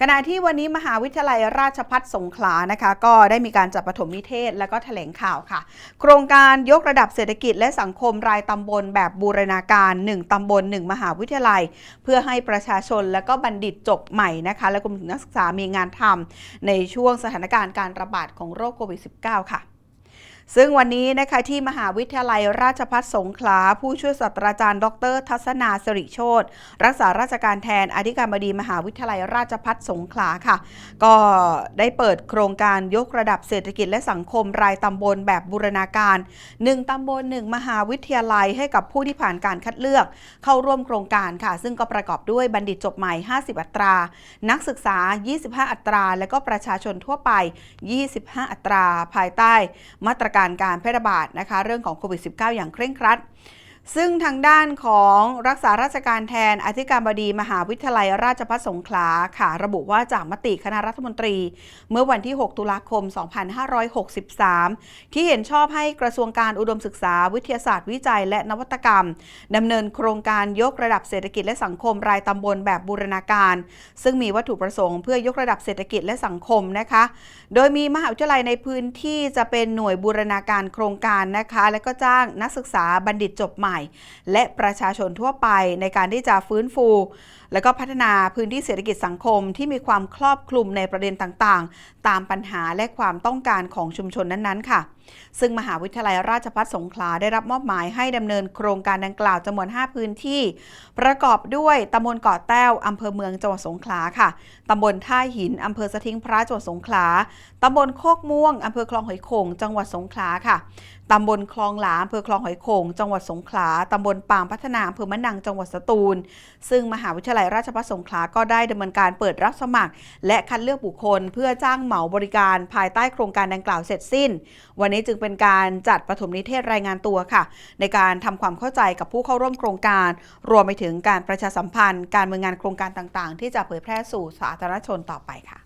ขณะที่วันนี้มหาวิทยาลัยราชพัฒสงขลานะคะ ก็ได้มีการจัดปฐมนิเทศและก็แถลงข่าวค่ะ โครงการยกระดับเศรษฐกิจและสังคมรายตำบลแบบบูรณาการ 1ตำบล 1 มหาวิทยาลัย เพื่อให้ประชาชนและก็บัณฑิตจบใหม่นะคะ และกลุ่มนักศึกษามีงานทำในช่วงสถานการณ์การระบาดของโรคโควิด -19 ค่ะ ซึ่งวันนี้นะคะที่มหาวิทยาลัยราชพัฒสงขลา ผู้ช่วยศาสตราจารย์ ดร ทัศนาสิริโชตรักษาราชการแทนอธิการบดีมหาวิทยาลัยราชพัฒสงขลาค่ะ ก็ได้เปิดโครงการยกระดับเศรษฐกิจและสังคมรายตำบลแบบบูรณาการ 1ตำบล 1 มหาวิทยาลัยให้กับผู้ที่ผ่านการคัดเลือก เข้าร่วมโครงการค่ะ ซึ่งก็ประกอบด้วยบัณฑิตจบใหม่ 50 อัตรา นักศึกษา 25 อัตรา และก็ประชาชนทั่วไป 25 อัตรา ภายใต้มาตรการการแพร่ระบาดนะคะเรื่องของโควิด -19 อย่างเคร่งครัด ซึ่งทางด้านของรักษาราชการแทนอธิการบดีมหาวิทยาลัยราชภัฏสงขลาค่ะ ระบุว่าจากมติคณะรัฐมนตรี เมื่อวันที่ 6 ตุลาคม 2563 ที่เห็นชอบให้กระทรวงการอุดมศึกษา วิทยาศาสตร์วิจัย และนวัตกรรมดำเนินโครงการยกระดับเศรษฐกิจและสังคมรายตำบลแบบบูรณาการ ซึ่งมีวัตถุประสงค์เพื่อยกระดับเศรษฐกิจและสังคมนะคะ โดยมีมหาวิทยาลัยในพื้นที่จะเป็นหน่วยบูรณาการโครงการนะคะ และก็จ้างนักศึกษาบัณฑิตจบใหม่และประชาชนทั่วไปในการที่จะฟื้นฟู และก็พัฒนาพื้นที่เศรษฐกิจสังคมที่มีความครอบคลุมในประเด็นต่างๆ ตามปัญหาและความต้องการของชุมชนนั้นๆ ค่ะ ซึ่งมหาวิทยาลัยราชภัฏสงขลาได้รับมอบหมายให้ดำเนินโครงการดังกล่าวจำนวน 5 พื้นที่ ประกอบด้วยตำบลเกาะแต้วอำเภอเมืองจังหวัดสงขลาค่ะตำบลท่าหินอำเภอสะทิงพระจังหวัดสงขลาตำบลโคกม่วงอำเภอคลองหอยโข่งจังหวัดสงขลาค่ะตำบลคลองหลาอำเภอคลองหอยโข่งจังหวัดสงขลาตำบลปางพัฒนาอำเภอมะนังจังหวัดสตูล ซึ่งมหาวิทยาลัยราชภัฏสงขลาก็ได้ดำเนินการเปิดรับสมัคร และคัดเลือกบุคคล เพื่อจ้างเหมาบริการภายใต้โครงการดังกล่าวเสร็จสิ้น วันนี้จึงเป็นการจัดปฐมนิเทศรายงานตัวค่ะ ในการทำความเข้าใจกับผู้เข้าร่วมโครงการ รวมไปถึงการประชาสัมพันธ์ การเมืองงานโครงการต่างๆ ที่จะเผยแพร่สู่สาธารณชนต่อไปค่ะ